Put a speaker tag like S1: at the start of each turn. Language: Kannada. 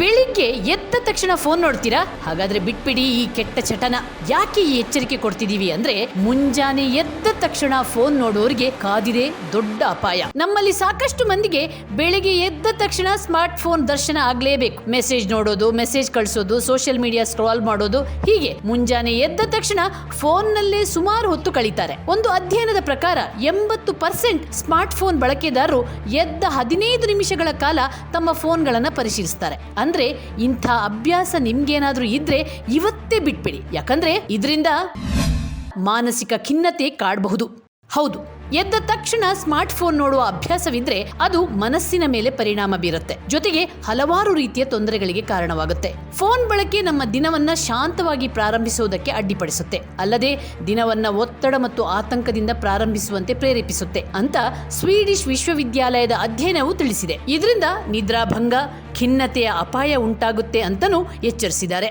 S1: ಬೆಳಿಗ್ಗೆ ಎದ್ದ ತಕ್ಷಣ ಫೋನ್ ನೋಡ್ತೀರಾ? ಹಾಗಾದ್ರೆ ಬಿಟ್ಬಿಡಿ ಈ ಕೆಟ್ಟ ಚಟನ. ಯಾಕೆ ಈ ಎಚ್ಚರಿಕೆ ಕೊಡ್ತಿದೀವಿ ಅಂದ್ರೆ ಮುಂಜಾನೆ ಎದ್ದ ತಕ್ಷಣ ಫೋನ್ ನೋಡೋರಿಗೆ ಕಾದಿದೆ ದೊಡ್ಡ ಅಪಾಯ. ನಮ್ಮಲ್ಲಿ ಸಾಕಷ್ಟು ಮಂದಿಗೆ ಬೆಳಿಗ್ಗೆ ಎದ್ದ ತಕ್ಷಣ ಸ್ಮಾರ್ಟ್ ಫೋನ್ ದರ್ಶನ ಆಗ್ಲೇಬೇಕು. ಮೆಸೇಜ್ ನೋಡೋದು ಮೆಸೇಜ್ ಕಳಿಸೋದು ಸೋಷಿಯಲ್ ಮೀಡಿಯಾ ಸ್ಕ್ರಾಲ್ ಮಾಡೋದು, ಹೀಗೆ. ಮುಂಜಾನೆ ಎದ್ದ ತಕ್ಷಣ ಫೋನ್ ನಲ್ಲೇ ಸುಮಾರು ಹೊತ್ತು ಕಳೀತಾರೆ. ಒಂದು ಅಧ್ಯಯನದ ಪ್ರಕಾರ ಎಂಬತ್ತು ಪರ್ಸೆಂಟ್ ಸ್ಮಾರ್ಟ್ ಫೋನ್ ಬಳಕೆದಾರರು ಎದ್ದ ಹದಿನೈದು ನಿಮಿಷಗಳ ಕಾಲ ತಮ್ಮ ಫೋನ್ಗಳನ್ನು ಪರಿಶೀಲಿಸ್ತಾರೆ. ಅಂದ್ರೆ ಇಂಥ ಅಭ್ಯಾಸ ನಿಮ್ಗೇನಾದ್ರೂ ಇದ್ರೆ ಇವತ್ತೇ ಬಿಟ್ಬಿಡಿ. ಯಾಕಂದ್ರೆ ಇದರಿಂದ ಮಾನಸಿಕ ಖಿನ್ನತೆ ಕಾಡಬಹುದು. ಹೌದು, ಎದ್ದ ತಕ್ಷಣ ಸ್ಮಾರ್ಟ್ ಫೋನ್ ನೋಡುವ ಅಭ್ಯಾಸವಿದ್ರೆ ಅದು ಮನಸ್ಸಿನ ಮೇಲೆ ಪರಿಣಾಮ ಬೀರುತ್ತೆ. ಜೊತೆಗೆ ಹಲವಾರು ರೀತಿಯ ತೊಂದರೆಗಳಿಗೆ ಕಾರಣವಾಗುತ್ತೆ. ಫೋನ್ ಬಳಕೆ ನಮ್ಮ ದಿನವನ್ನ ಶಾಂತವಾಗಿ ಪ್ರಾರಂಭಿಸುವುದಕ್ಕೆ ಅಡ್ಡಿಪಡಿಸುತ್ತೆ. ಅಲ್ಲದೆ, ದಿನವನ್ನ ಒತ್ತಡ ಮತ್ತು ಆತಂಕದಿಂದ ಪ್ರಾರಂಭಿಸುವಂತೆ ಪ್ರೇರೇಪಿಸುತ್ತೆ ಅಂತ ಸ್ವೀಡಿಶ್ ವಿಶ್ವವಿದ್ಯಾಲಯದ ಅಧ್ಯಯನವು ತಿಳಿಸಿದೆ. ಇದರಿಂದ ನಿದ್ರಾಭಂಗ, ಖಿನ್ನತೆಯ ಅಪಾಯ ಉಂಟಾಗುತ್ತೆ ಅಂತನೂ ಎಚ್ಚರಿಸಿದ್ದಾರೆ.